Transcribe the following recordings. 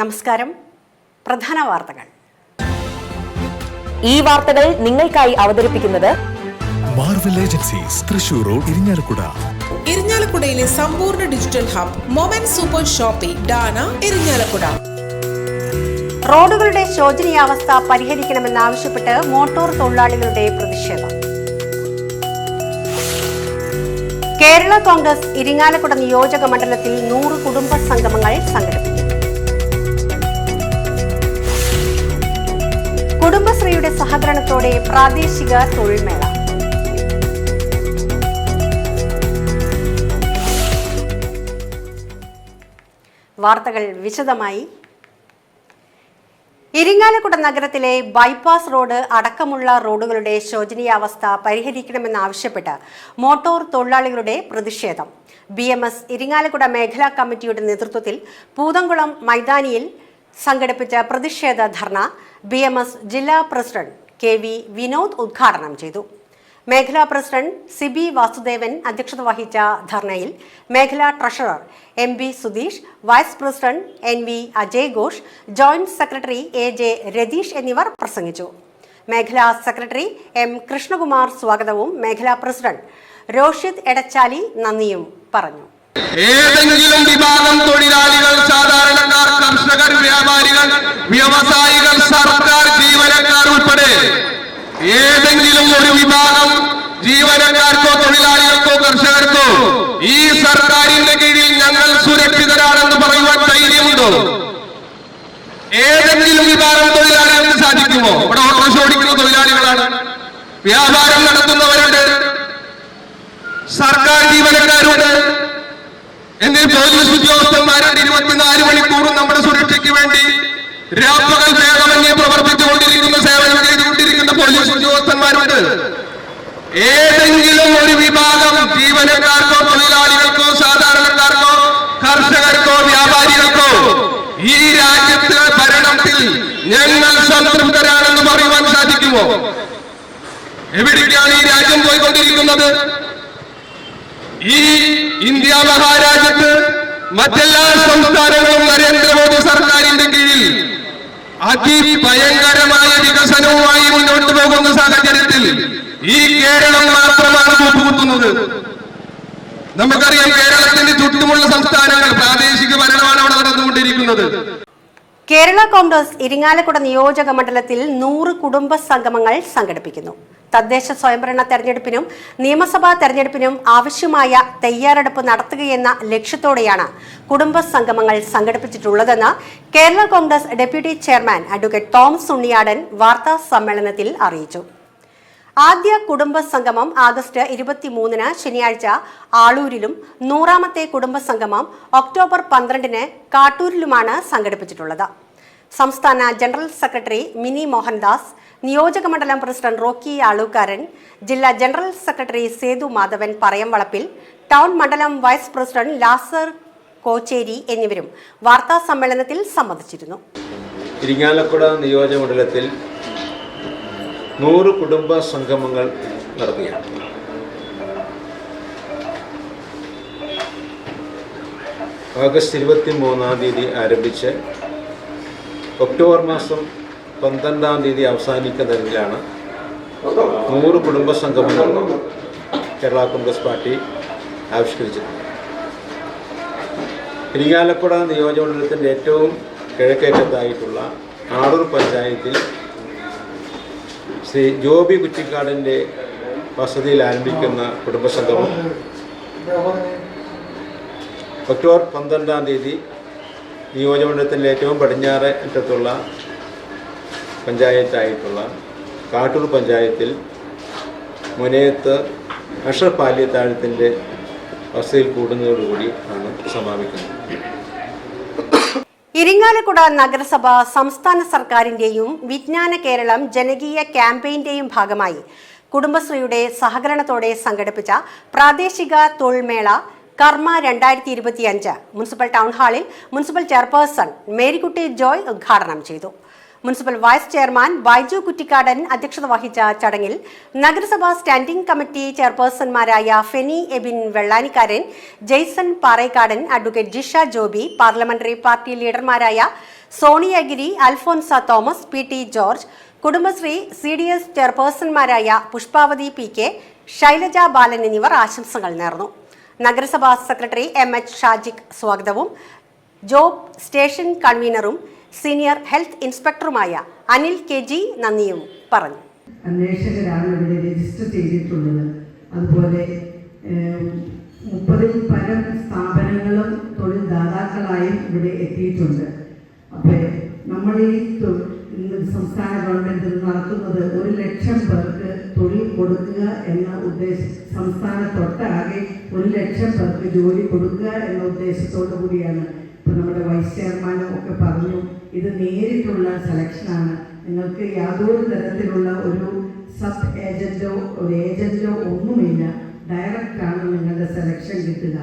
നമസ്കാരം. പ്രധാന വാർത്തകൾ. ഈ വാർത്തകൾ നിങ്ങൾക്കായി അവതരിപ്പിക്കുന്നത് Marvel agencies Thrissur road Irinjalakuda. ഇരിഞ്ഞാലക്കുടയിലെ സമ്പൂർണ digital hub moment super shoppe Dana Irinjalakuda. റോഡുകളുടെ ശോചനീയാവസ്ഥ പരിഹരിക്കണമെന്നാവശ്യപ്പെട്ട് മോട്ടോർ തൊഴിലാളികളുടെ പ്രതിഷേധം. കേരള കോൺഗ്രസ് ഇരിങ്ങാലക്കുട നിയോജക മണ്ഡലത്തിൽ നൂറ് കുടുംബ സംഗമങ്ങൾ സംഘടിപ്പിക്കും. കുടുംബശ്രീയുടെ സഹകരണത്തോടെ പ്രാദേശിക തൊഴിൽമേള. വാർത്തകൾ വിശദമായി. ഇരിങ്ങാലക്കുട നഗരത്തിലെ ബൈപ്പാസ് റോഡ് അടക്കമുള്ള റോഡുകളുടെ ശോചനീയാവസ്ഥ പരിഹരിക്കണമെന്നാവശ്യപ്പെട്ട് മോട്ടോർ തൊഴിലാളികളുടെ പ്രതിഷേധം. ബി എം എസ് ഇരിങ്ങാലക്കുട മേഖലാ കമ്മിറ്റിയുടെ നേതൃത്വത്തിൽ പൂതംകുളം മൈതാനിയിൽ സംഘടിപ്പിച്ച പ്രതിഷേധ ധർണ ബി എം എസ് ജില്ലാ പ്രസിഡന്റ് കെ വി വിനോദ് ഉദ്ഘാടനം ചെയ്തു. മേഖലാ പ്രസിഡന്റ് സിബി വാസുദേവൻ അധ്യക്ഷത വഹിച്ച ധർണയിൽ മേഖലാ treasurer M B Sudheesh vice president N V Ajay Ghosh joint secretary A J Ratheesh എന്നിവർ പ്രസംഗിച്ചു. മേഖലാ സെക്രട്ടറി എം കൃഷ്ണകുമാർ സ്വാഗതവും മേഖലാ പ്രസിഡന്റ് രോഷിത് എടച്ചാലി നന്ദിയും പറഞ്ഞു. ഏതെങ്കിലും വിഭാഗം തൊഴിലാളികൾ സാധാരണക്കാർ കർഷകർ വ്യാപാരികൾ വ്യവസായികൾ സർക്കാർ ജീവനക്കാർ ഉൾപ്പെടെ ഏതെങ്കിലും ഒരു വിഭാഗം ജീവനക്കാർക്കോ തൊഴിലാളികൾക്കോ കർഷകർക്കോ ഈ സർക്കാരിന്റെ കീഴിൽ ഞങ്ങൾ സുരക്ഷിതരാണെന്ന് പറയുവാൻ ധൈര്യമുണ്ടോ? ഏതെങ്കിലും വിഭാഗം തൊഴിലാളികൾക്ക് സാധിക്കുമോ? ഇവിടെ ഓട്ടോറിക്ഷ ഓടിക്കുന്ന തൊഴിലാളികളാണ് വ്യാപാരം നടത്തുന്നവരുണ്ട് സർക്കാർ ജീവനക്കാരുണ്ട് എന്തിന് പോലീസ് ഉദ്യോഗസ്ഥന്മാരാണ് ഇരുപത്തിനാല് മണിക്കൂറും നമ്മുടെ സുരക്ഷയ്ക്ക് വേണ്ടി രാപ്പകൽ ഭേദമന്യേ പ്രവർത്തിച്ചുകൊണ്ടിരിക്കുന്ന സേവനം ചെയ്തുകൊണ്ടിരിക്കുന്ന പോലീസ് ഉദ്യോഗസ്ഥന്മാരുണ്ട്. ഏതെങ്കിലും ഒരു വിഭാഗം ജീവനക്കാർക്കോ തൊഴിലാളികൾക്കോ സാധാരണക്കാർക്കോ കർഷകർക്കോ വ്യാപാരികൾക്കോ ഈ രാജ്യത്തെ ഭരണത്തിൽ ഞങ്ങൾ സംതൃപ്തരാണെന്ന് പറയുവാൻ സാധിക്കുമോ? എവിടേക്കാണ് ഈ രാജ്യം പോയിക്കൊണ്ടിരിക്കുന്നത്? ഈ ഇന്ത്യ മഹാരാജ്യത്ത് മറ്റെല്ലാ സംസ്ഥാനങ്ങളും നരേന്ദ്രമോദി സർക്കാരിന്റെ കീഴിൽ അതിഭയങ്കരമായ വികസനവുമായി മുന്നോട്ട് പോകുന്ന സാഹചര്യത്തിൽ ഈ കേരളം മാത്രമാണ് കൂട്ടുകുത്തുന്നത് നമുക്കറിയാം കേരളത്തിന്റെ ചുറ്റുമുള്ള സംസ്ഥാനങ്ങൾ പ്രാദേശിക ഭരണമാണ് അവിടെ നടന്നുകൊണ്ടിരിക്കുന്നത്. കേരള കോൺഗ്രസ് ഇരിങ്ങാലക്കുട നിയോജക മണ്ഡലത്തിൽ നൂറ് കുടുംബ സംഗമങ്ങൾ സംഘടിപ്പിക്കുന്നു. തദ്ദേശ സ്വയംഭരണ തെരഞ്ഞെടുപ്പിനും നിയമസഭാ തെരഞ്ഞെടുപ്പിനും ആവശ്യമായ തയ്യാറെടുപ്പ് നടത്തുകയെന്ന ലക്ഷ്യത്തോടെയാണ് കുടുംബ സംഗമങ്ങൾ സംഘടിപ്പിച്ചിട്ടുള്ളതെന്ന് Kerala Congress deputy chairman advocate Thomas Unniyadan വാർത്താ സമ്മേളനത്തിൽ അറിയിച്ചു. ആദ്യ കുടുംബ സംഗമം ആഗസ്റ്റ് ഇരുപത്തിമൂന്നിന് ശനിയാഴ്ച ആളൂരിലും നൂറാമത്തെ കുടുംബ സംഗമം ഒക്ടോബർ പന്ത്രണ്ടിന് കാട്ടൂരിലുമാണ് സംഘടിപ്പിച്ചിട്ടുള്ളത്. സംസ്ഥാന ജനറൽ സെക്രട്ടറി മിനി മോഹൻദാസ് നിയോജക മണ്ഡലം പ്രസിഡന്റ് റോക്കി ആളൂക്കാരൻ ജില്ലാ general secretary Sethu Madhavan Parayamvalappil town മണ്ഡലം വൈസ് പ്രസിഡന്റ് ലാസർ കോച്ചേരി എന്നിവരും വാർത്താ സമ്മേളനത്തിൽ സംബന്ധിച്ചിരുന്നു. ഇരിങ്ങാലക്കുട നിയോജകമണ്ഡലത്തിൽ നൂറ് കുടുംബ സംഗമങ്ങൾ നടത്തുകയാണ്. ഓഗസ്റ്റ് ഇരുപത്തി മൂന്നാം തീയതി ആരംഭിച്ച് ഒക്ടോബർ മാസം പന്ത്രണ്ടാം തീയതി അവസാനിക്കുന്ന നിലയിലാണ് നൂറ് കുടുംബ സംഗമങ്ങൾ കേരള കോൺഗ്രസ് പാർട്ടി ആവിഷ്കരിച്ചിട്ടുണ്ട് ഇരിങ്ങാലക്കുട നിയോജകമണ്ഡലത്തിന്റെ ഏറ്റവും കിഴക്കേറ്റത്തായിട്ടുള്ള ആളൂർ പഞ്ചായത്തിൽ ശ്രീ ജോബി കുറ്റിക്കാടിന്റെ വസതിയിൽ ആരംഭിക്കുന്ന കുടുംബസംഗമം. ഒക്ടോബർ പന്ത്രണ്ടാം തീയതി നിയോജകമണ്ഡലത്തിന്റെ ഏറ്റവും പടിഞ്ഞാറ് അറ്റത്തുള്ള പഞ്ചായത്തായിട്ടുള്ള കാട്ടൂർ പഞ്ചായത്തിൽ മുനയത്ത് അഷർ പാല്യത്താഴത്തിന്റെ വസതിയിൽ കൂടുന്നതോടുകൂടി ആണ് സമാപിക്കുന്നത്. ഇരിങ്ങാലക്കുട നഗരസഭ സംസ്ഥാന സർക്കാരിന്റെയും വിജ്ഞാന കേരളം ജനകീയ ക്യാമ്പയിന്റെയും ഭാഗമായി കുടുംബശ്രീയുടെ സഹകരണത്തോടെ സംഘടിപ്പിച്ച പ്രാദേശിക തൊഴിൽമേള കർമ്മ രണ്ടായിരത്തി ഇരുപത്തിയഞ്ച്. മുനിസിപ്പൽ ടൗൺ ഹാളിൽ മുനിസിപ്പൽ ചെയർപേഴ്സൺ മേരിക്കുട്ടി ജോയ് ഉദ്ഘാടനം ചെയ്തു. Municipal vice chairman Baiju Kuttikadan അധ്യക്ഷത വഹിച്ച ചടങ്ങിൽ നഗരസഭാ standing committee ചെയർപേഴ്സൺമാരായ Feni Ebin Vellanikkaran Jaison Parekkadan advocate Jisha Joby parliamentary party ലീഡർമാരായ Soniagiri Alphonsa Thomas P T George Kudumbashree C D S ചെയർപേഴ്സൺമാരായ Pushpavathi P K Shailaja Balan എന്നിവർ ആശംസകൾ നേർന്നു. നഗരസഭാ സെക്രട്ടറി എം എച്ച് ഷാജിക് സ്വാഗതവും job station കൺവീനറും സീനിയർ ഹെൽത്ത് ഇൻസ്പെക്ടറുമായ Anil K G നന്ദിയും പറഞ്ഞു. അന്വേഷകരാണ് ഇവിടെ രജിസ്റ്റർ ചെയ്തിട്ടുള്ളത്. അതുപോലെ മുപ്പതിൽ പരം സ്ഥാപനങ്ങളും തൊഴിൽ ദാതാക്കളായും ഇവിടെ എത്തിയിട്ടുണ്ട്. അപ്പോൾ നമ്മൾ ഈ സംസ്ഥാന ഗവൺമെന്റ് നടത്തുന്നത് ഒരു ലക്ഷം പേർക്ക് തൊഴിൽ കൊടുക്കുക എന്ന ഉദ്ദേശ സംസ്ഥാനത്തൊട്ടാകെ ഒരു ലക്ഷം പേർക്ക് ജോലി കൊടുക്കുക എന്ന ഉദ്ദേശത്തോടു കൂടിയാണ് ഇപ്പൊ നമ്മുടെ വൈസ് ചെയർമാനും ഒക്കെ പറഞ്ഞു ഇത് നേരിട്ടുള്ള സെലക്ഷനാണ് നിങ്ങൾക്ക് യാതൊരു തരത്തിലുള്ള ഒരു സബ് ഏജന്റോ ഒരു ഏജന്റോ ഒന്നുമില്ല. ഡയറക്റ്റാണ് നിങ്ങളുടെ സെലക്ഷൻ കിട്ടുക.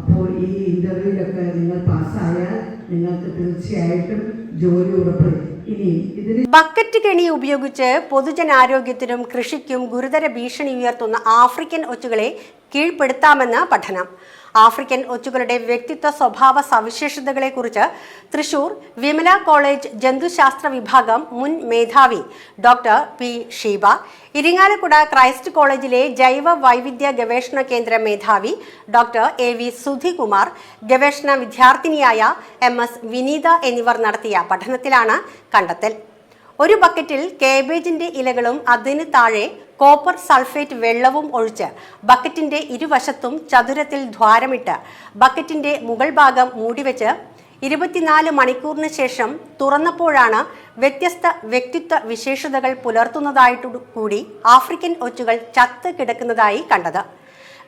അപ്പോൾ ഈ ഇന്റർവ്യൂവിലൊക്കെ നിങ്ങൾ പാസ്സായാൽ നിങ്ങൾക്ക് തീർച്ചയായിട്ടും ജോലി ഉറപ്പ് ഇനി ഇതിന് ബക്കറ്റ് കെണി ഉപയോഗിച്ച് പൊതുജനാരോഗ്യത്തിനും കൃഷിക്കും ഗുരുതര ഭീഷണി ഉയർത്തുന്ന ആഫ്രിക്കൻ ഒച്ചുകളെ കീഴ്പ്പെടുത്താമെന്ന് പഠനം. ആഫ്രിക്കൻ ഒച്ചുകളുടെ വ്യക്തിത്വ സ്വഭാവ സവിശേഷതകളെക്കുറിച്ച് തൃശൂർ വിമല കോളേജ് ജന്തുശാസ്ത്ര വിഭാഗം മുൻ മേധാവി doctor P Sheeba Irinjalakuda Christ കോളേജിലെ ജൈവ വൈവിധ്യ ഗവേഷണ കേന്ദ്ര മേധാവി ഡോക്ടർ എ വി സുധികുമാർ ഗവേഷണ വിദ്യാർത്ഥിനിയായ എം എസ് വിനീത എന്നിവർ നടത്തിയ പഠനത്തിലാണ് കണ്ടെത്തൽ. ഒരു ബക്കറ്റിൽ കേബേജിന്റെ ഇലകളും അതിന് താഴെ കോപ്പർ സൾഫേറ്റ് വെള്ളവും ഒഴിച്ച് ബക്കറ്റിന്റെ ഇരുവശത്തും ചതുരത്തിൽ ദ്വാരമിട്ട് ബക്കറ്റിന്റെ മുകൾ ഭാഗം മൂടിവെച്ച് ഇരുപത്തിനാല് മണിക്കൂറിന് ശേഷം തുറന്നപ്പോഴാണ് വ്യത്യസ്ത വ്യക്തിത്വ വിശേഷതകൾ പുലർത്തുന്നതായിട്ടു കൂടി ആഫ്രിക്കൻ ഒച്ചുകൾ ചത്ത് കിടക്കുന്നതായി കണ്ടത്.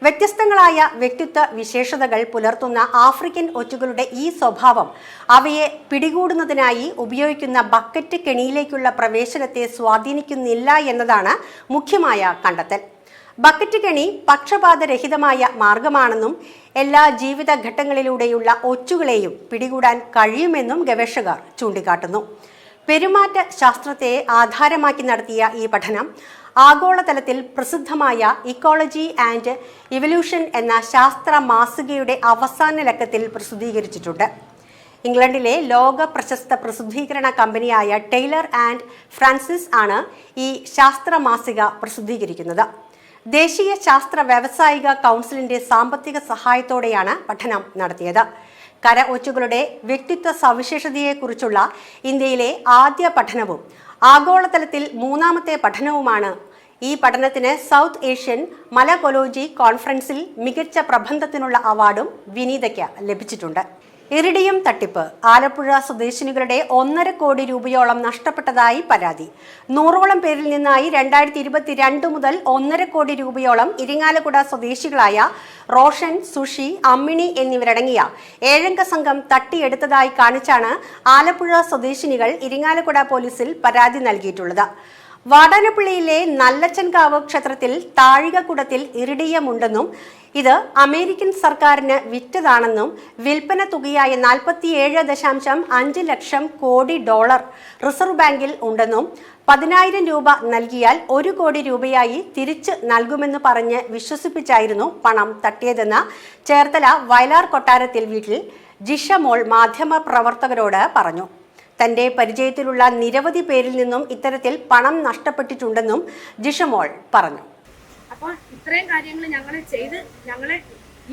വ്യത്യസ്തങ്ങളായ വ്യക്തിത്വ വിശേഷതകൾ പുലർത്തുന്ന ആഫ്രിക്കൻ ഒച്ചുകളുടെ ഈ സ്വഭാവം അവയെ പിടികൂടുന്നതിനായി ഉപയോഗിക്കുന്ന ബക്കറ്റ് കെണിയിലേക്കുള്ള പ്രവേശനത്തെ സ്വാധീനിക്കുന്നില്ല എന്നതാണ് മുഖ്യമായ കണ്ടെത്തൽ. ബക്കറ്റ് കെണി പക്ഷപാതരഹിതമായ മാർഗമാണെന്നും എല്ലാ ജീവിതഘട്ടങ്ങളിലൂടെയുള്ള ഒച്ചുകളെയും പിടികൂടാൻ കഴിയുമെന്നും ഗവേഷകർ ചൂണ്ടിക്കാട്ടുന്നു. പെരുമാറ്റ ശാസ്ത്രത്തെ ആധാരമാക്കി നടത്തിയ ഈ പഠനം ആഗോളതലത്തിൽ പ്രസിദ്ധമായ ഇക്കോളജി ആൻഡ് ഇവല്യൂഷൻ എന്ന ശാസ്ത്ര മാസികയുടെ അവസാന ലക്കത്തിൽ പ്രസിദ്ധീകരിച്ചിട്ടുണ്ട്. ഇംഗ്ലണ്ടിലെ ലോക പ്രശസ്ത പ്രസിദ്ധീകരണ കമ്പനിയായ ടൈലർ ആൻഡ് ഫ്രാൻസിസ് ആണ് ഈ ശാസ്ത്ര മാസിക പ്രസിദ്ധീകരിക്കുന്നത്. ദേശീയ ശാസ്ത്ര വ്യാവസായിക കൗൺസിലിന്റെ സാമ്പത്തിക സഹായത്തോടെയാണ് പഠനം നടത്തിയത്. കര ഒച്ചുകളുടെ വ്യക്തിത്വ സവിശേഷതയെക്കുറിച്ചുള്ള ഇന്ത്യയിലെ ആദ്യ പഠനവും ആഗോളതലത്തിൽ മൂന്നാമത്തെ പഠനവുമാണ്. ഈ പഠനത്തിന് സൗത്ത് ഏഷ്യൻ മലകൊലോജി കോൺഫറൻസിൽ മികച്ച പ്രബന്ധത്തിനുള്ള അവാർഡും വിനീതയ്ക്ക് ലഭിച്ചിട്ടുണ്ട്. ഇറിഡിയം തട്ടിപ്പ്. ആലപ്പുഴ സ്വദേശിനികളുടെ ഒന്നര കോടി രൂപയോളം നഷ്ടപ്പെട്ടതായി പരാതി. നൂറോളം പേരിൽ നിന്നായി രണ്ടായിരത്തി ഇരുപത്തിരണ്ട് മുതൽ ഒന്നര കോടി രൂപയോളം ഇരിങ്ങാലക്കുട സ്വദേശികളായ റോഷൻ സുഷി അമ്മിണി എന്നിവരടങ്ങിയ ഏഴംഗ സംഘം തട്ടിയെടുത്തതായി കാണിച്ചാണ് ആലപ്പുഴ സ്വദേശിനികൾ ഇരിങ്ങാലക്കുട പോലീസിൽ പരാതി നൽകിയിട്ടുള്ളത്. വാടാനപ്പള്ളിയിലെ നല്ലച്ചൻകാവ് ക്ഷേത്രത്തിൽ താഴികക്കുടത്തിൽ ഇറിഡിയമുണ്ടെന്നും ഇത് അമേരിക്കൻ സർക്കാരിന് വിറ്റതാണെന്നും വിൽപ്പന തുകയായ നാൽപ്പത്തിയേഴ് ദശാംശം അഞ്ച് ലക്ഷം കോടി ഡോളർ റിസർവ് ബാങ്കിൽ ഉണ്ടെന്നും പതിനായിരം രൂപ നൽകിയാൽ ഒരു കോടി രൂപയായി തിരിച്ച് നൽകുമെന്ന് പറഞ്ഞ് വിശ്വസിപ്പിച്ചായിരുന്നു പണം തട്ടിയതെന്ന് ചേർത്തല വയലാർ കൊട്ടാരത്തിൽ വീട്ടിൽ ജിഷമോൾ മാധ്യമ പ്രവർത്തകരോട് പറഞ്ഞു. തന്റെ പരിചയത്തിലുള്ള നിരവധി പേരിൽ നിന്നും ഇത്തരത്തിൽ പണം നഷ്ടപ്പെട്ടിട്ടുണ്ടെന്നും ജിഷമോൾ പറഞ്ഞു. അപ്പോൾ ഇത്രയും കാര്യങ്ങൾ ഞങ്ങളെ ചെയ്ത് ഞങ്ങളെ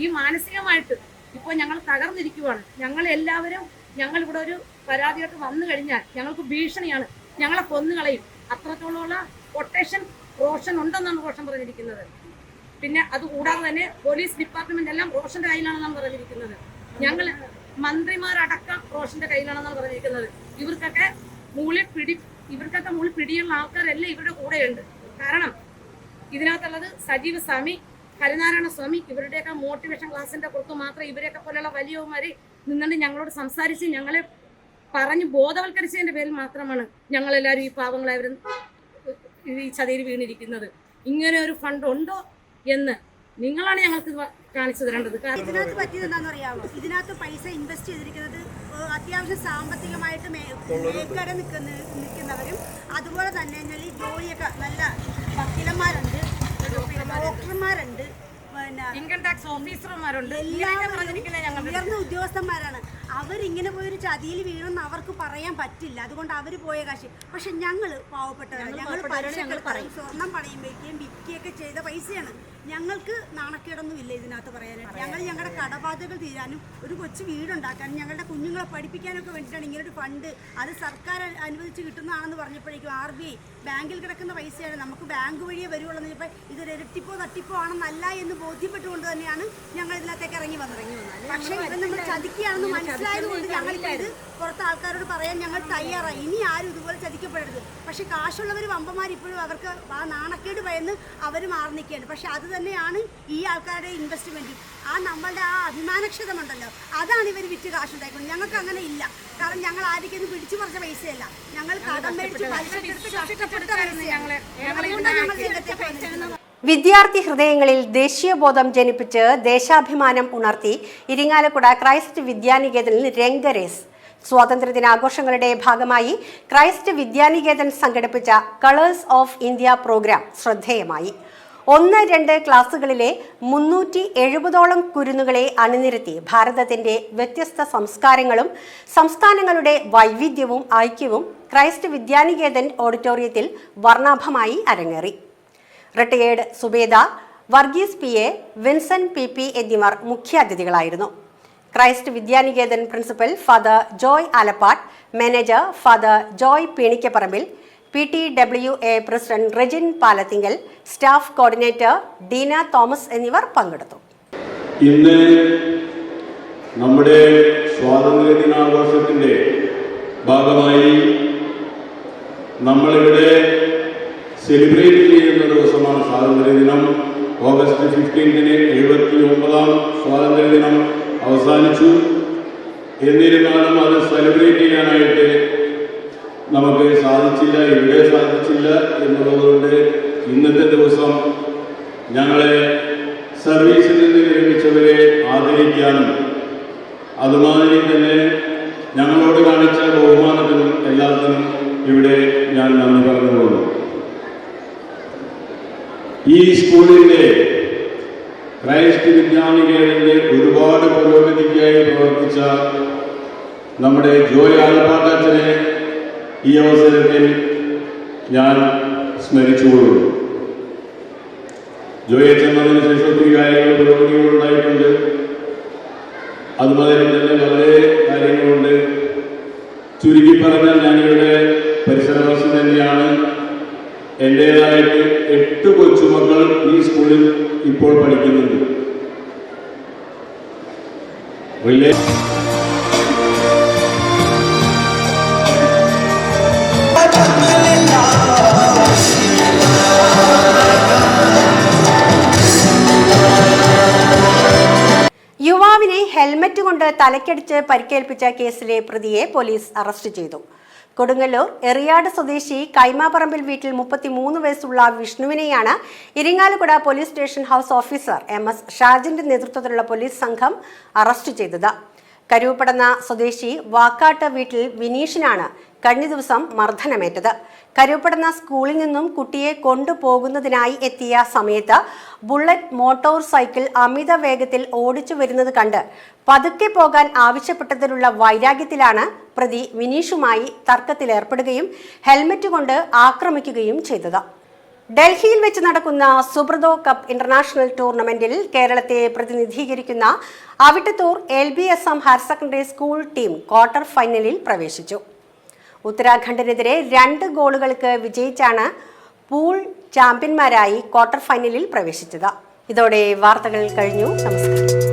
ഈ മാനസികമായിട്ട് ഇപ്പോൾ ഞങ്ങൾ തകർന്നിരിക്കുവാണ്. ഞങ്ങൾ എല്ലാവരും ഞങ്ങൾ ഇവിടെ ഒരു പരാതിയായിട്ട് വന്നു കഴിഞ്ഞാൽ ഞങ്ങൾക്ക് ഭീഷണിയാണ്. ഞങ്ങളെ കൊന്നുകളയും അത്രത്തോളമുള്ള കൊട്ടേഷൻ റോഷൻ ഉണ്ടെന്നാണ് റോഷൻ പറഞ്ഞിരിക്കുന്നത്. പിന്നെ അത് കൂടാതെ തന്നെ പോലീസ് ഡിപ്പാർട്ട്മെന്റ് എല്ലാം റോഷന്റെ കയ്യിലാണെന്നാണ് പറഞ്ഞിരിക്കുന്നത്. ഞങ്ങൾ മന്ത്രിമാരടക്കം റോഷന്റെ കയ്യിലാണെന്നാണ് പറഞ്ഞിരിക്കുന്നത്. ഇവർക്കൊക്കെ മുകളിൽ പിടി ഇവർക്കൊക്കെ മുകളിൽ പിടിയുള്ള ആൾക്കാരെല്ലാം ഇവരുടെ കൂടെയുണ്ട്. കാരണം ഇതിനകത്തുള്ളത് സജീവ സ്വാമി ഹരിനാരായണ സ്വാമി ഇവരുടെയൊക്കെ മോട്ടിവേഷൻ ക്ലാസിന്റെ പുറത്ത് മാത്രം ഇവരെയൊക്കെ പോലെയുള്ള വലിയവന്മാരെ നിന്നുകൊണ്ട് ഞങ്ങളോട് സംസാരിച്ച് ഞങ്ങളെ പറഞ്ഞ് ബോധവൽക്കരിച്ചതിന്റെ പേരിൽ മാത്രമാണ് ഞങ്ങളെല്ലാവരും ഈ പാവങ്ങളായവരും ഈ ചതിയിൽ വീണിരിക്കുന്നത്. ഇങ്ങനെ ഒരു ഫണ്ട് ഉണ്ടോ എന്ന് നിങ്ങളാണ് ഞങ്ങൾക്ക് കാണിച്ചു തരേണ്ടത്. ഇതിനകത്ത് പറ്റിയത് എന്താണെന്ന് അറിയാമോ? ഇതിനകത്ത് പൈസ ഇൻവെസ്റ്റ് ചെയ്തിരിക്കുന്നത് അത്യാവശ്യം സാമ്പത്തികമായിട്ട് മേൽക്കര നിൽക്കുന്ന നിൽക്കുന്നവരും അതുപോലെ തന്നെ ഈ ജോലിയൊക്കെ നല്ല വക്കീലന്മാരുണ്ട് ഡോക്ടർമാരുണ്ട് പിന്നെ ഇൻകം ടാക്സ് ഓഫീസർമാരുണ്ട് ഉയർന്ന ഉദ്യോഗസ്ഥന്മാരാണ്. അവരിങ്ങനെ പോയൊരു ചതിയിൽ വീണെന്ന് അവർക്ക് പറയാൻ പറ്റില്ല. അതുകൊണ്ട് അവർ പോയ കാശ്. പക്ഷെ ഞങ്ങൾ പാവപ്പെട്ടവരാണ്. ഞങ്ങൾ പറയും. സ്വർണം പണയം വയ്ക്കുകയും വിൽക്കുകയൊക്കെ ചെയ്ത പൈസയാണ്. ഞങ്ങൾക്ക് നാണക്കേടൊന്നും ഇല്ല ഇതിനകത്ത് പറയാനായിട്ട്. ഞങ്ങൾ ഞങ്ങളുടെ കടബാധ്യതകൾ തീരാനും ഒരു കൊച്ചു വീടുണ്ടാക്കാനും ഞങ്ങളുടെ കുഞ്ഞുങ്ങളെ പഠിപ്പിക്കാനൊക്കെ വേണ്ടിയിട്ടാണ് ഇങ്ങനൊരു ഫണ്ട് അത് സർക്കാർ അനുവദിച്ച് കിട്ടുന്നതാണെന്ന് പറഞ്ഞപ്പോഴേക്കും ആർ ബി ഐ ബാങ്കിൽ കിടക്കുന്ന പൈസയാണ്. നമുക്ക് ബാങ്ക് വഴിയേ വരുവുള്ളൂ ഇപ്പം ഇതൊരു ഇരട്ടിപ്പോ തട്ടിപ്പോ ആണെന്നല്ല എന്ന് ബോധ്യപ്പെട്ടുകൊണ്ട് തന്നെയാണ് ഞങ്ങൾ ഇതിനകത്തേക്ക് ഇറങ്ങി വന്നിറങ്ങി വന്നത്. പക്ഷേ ഇവൻ നമ്മൾ ചതിക്കുകയാണെന്ന് മനസ്സിലായതുകൊണ്ട് ഞങ്ങൾക്ക് ഇത് പുറത്ത് ആൾക്കാരോട് പറയാൻ ഞങ്ങൾ തയ്യാറായി. ഇനി ആരും ഇതുപോലെ ചതിക്കപ്പെടരുത്. പക്ഷേ കാശുള്ളവർ വമ്പന്മാർ ഇപ്പോഴും അവർക്ക് ആ നാണക്കേട് ഭയന്ന് അവർ മാറി നിൽക്കുകയാണ്. പക്ഷേ അത് തന്നെയാണ് ഈ ആൾക്കാരുടെ ഇൻവെസ്റ്റ്മെന്റ് ആ നമ്മളുടെ ആ അഭിമാനക്ഷതമുണ്ടല്ലോ. അതാണ് ഇവർ വിറ്റ് കാശുണ്ടാക്കുന്നത് ഞങ്ങൾക്ക് അങ്ങനെ ഇല്ല. കാരണം ഞങ്ങൾ ആരൊക്കെ പിടിച്ചു പറഞ്ഞ പൈസയല്ല. ഞങ്ങൾ കടം മേടിച്ച് കഷ്ടപ്പെട്ട പൈസയാണ് വിദ്യാർത്ഥി ഹൃദയങ്ങളിൽ ദേശീയബോധം ജനിപ്പിച്ച് ദേശാഭിമാനം ഉണർത്തി ഇരിങ്ങാലക്കുട ക്രൈസ്റ്റ് വിദ്യാനികേതനിൽ രംഗരേസ്. സ്വാതന്ത്ര്യദിനാഘോഷങ്ങളുടെ ഭാഗമായി ക്രൈസ്റ്റ് വിദ്യാനികേതൻ സംഘടിപ്പിച്ച കളേഴ്സ് ഓഫ് ഇന്ത്യ പ്രോഗ്രാം ശ്രദ്ധേയമായി. ഒന്ന് രണ്ട് ക്ലാസ്സുകളിലെ മുന്നൂറ്റി എഴുപതോളം കുരുന്നുകളെ അണിനിരത്തി ഭാരതത്തിന്റെ വ്യത്യസ്ത സംസ്കാരങ്ങളും സംസ്ഥാനങ്ങളുടെ വൈവിധ്യവും ഐക്യവും ക്രൈസ്റ്റ് വിദ്യാനികേതൻ ഓഡിറ്റോറിയത്തിൽ വർണാഭമായി അരങ്ങേറി. Retired Zubeda Varghese P A Vinson P P എന്നിവർ മുഖ്യാതിഥികളായിരുന്നു. Christ Vidyanikethan principal father Joy Alappatt manager father Joy Peenikkaparambil P T W A president Rejin Palathingal staff coordinator Deena Thomas എന്നിവർ പങ്കെടുത്തു. ഇന്ന് നമ്മുടെ സ്വാതന്ത്ര്യ ദിനാഘോഷത്തിന്റെ ഭാഗമായി നമ്മളിവിടെ സെലിബ്രേറ്റ് ചെയ്യുന്ന ദിവസമാണ് സ്വാതന്ത്ര്യ ദിനം ഓഗസ്റ്റ് ഫിഫ്റ്റീൻത്തിന് എഴുപത്തി ഒമ്പതാം സ്വാതന്ത്ര്യ ദിനം അവസാനിച്ചു. എന്നിരുന്നാലും അത് സെലിബ്രേറ്റ് ചെയ്യാനായിട്ട് നമുക്ക് സാധിച്ചില്ല ഇവിടെ സാധിച്ചില്ല എന്നുള്ളതുകൊണ്ട് ഇന്നത്തെ ദിവസം ഞങ്ങളെ സർവീസിൽ നിന്ന് വിരമിച്ചവരെ ആദരിക്കാനും അതുമാതിരി തന്നെ ഞങ്ങളോട് കാണിച്ച ബഹുമാനത്തിനും എല്ലാത്തിനും ഇവിടെ ഞാൻ നന്ദി പറഞ്ഞുകൊള്ളുന്നു. ഈ സ്കൂളിന്റെ ക്രൈസ്റ്റ് വിജ്ഞാനികളിലെ ഒരുപാട് പുരോഗതിക്കായി പ്രവർത്തിച്ച നമ്മുടെ ജോയ് ആലപ്പാട്ടച്ചനെ ഈ അവസരത്തിൽ ഞാൻ സ്മരിച്ചുകൊള്ളുന്നു. ജോയെ ചെന്നതിന് ശേഷം ഒത്തിരി കാര്യങ്ങൾ പുരോഗതികളുണ്ടായിട്ടുണ്ട് അതുപോലെ തന്നെ വളരെ കാര്യങ്ങളുണ്ട്. ചുരുക്കി പറഞ്ഞാൽ ഞാനിവിടെ പരിസരവാസം തന്നെയാണ്. എന്റേതായിട്ട് എട്ട് കൊച്ചുമക്കൾ ഈ സ്കൂളിൽ ഇപ്പോൾ പഠിക്കുന്നുണ്ട്. യുവാവിനെ ഹെൽമറ്റ് കൊണ്ട് തലക്കടിച്ച് പരിക്കേൽപ്പിച്ച കേസിലെ പ്രതിയെ പോലീസ് അറസ്റ്റ് ചെയ്തു. കൊടുങ്ങല്ലൂർ എറിയാട് സ്വദേശി കൈമാപറമ്പിൽ വീട്ടിൽ മുപ്പത്തിമൂന്ന് വയസ്സുള്ള വിഷ്ണുവിനെയാണ് Irinjalakuda police station house officer M S ഷാജിന്റെ നേതൃത്വത്തിലുള്ള പോലീസ് സംഘം അറസ്റ്റ് ചെയ്തത്. കരുവപ്പടന്ന സ്വദേശി വാക്കാട്ട് വീട്ടിൽ വിനീഷിനാണ് കഴിഞ്ഞ ദിവസം മർദ്ദനമേറ്റത്. കരുവപ്പടന്ന സ്കൂളിൽ നിന്നും കുട്ടിയെ കൊണ്ടുപോകുന്നതിനായി എത്തിയ സമയത്ത് ബുള്ളറ്റ് മോട്ടോർ സൈക്കിൾ അമിത വേഗത്തിൽ ഓടിച്ചു വരുന്നത് കണ്ട് പതുക്കെ പോകാൻ ആവശ്യപ്പെട്ടതിലുള്ള വൈരാഗ്യത്തിലാണ് പ്രതി വിനീഷുമായി തർക്കത്തിലേർപ്പെടുകയും ഹെൽമറ്റ് കൊണ്ട് ആക്രമിക്കുകയും ചെയ്തത്. ഡൽഹിയിൽ വെച്ച് നടക്കുന്ന സുബ്രതോ കപ്പ് ഇന്റർനാഷണൽ ടൂർണമെന്റിൽ കേരളത്തെ പ്രതിനിധീകരിക്കുന്ന Avittathur L B S M higher secondary school team quarter ഫൈനലിൽ പ്രവേശിച്ചു. ഉത്തരാഖണ്ഡിനെതിരെ രണ്ട് ഗോളുകൾക്ക് വിജയിച്ചാണ് പൂൾ ചാമ്പ്യന്മാരായി ക്വാർട്ടർ ഫൈനലിൽ പ്രവേശിച്ചത്. ഇതോടെ വാർത്തകൾ കഴിഞ്ഞു. നമസ്കാരം.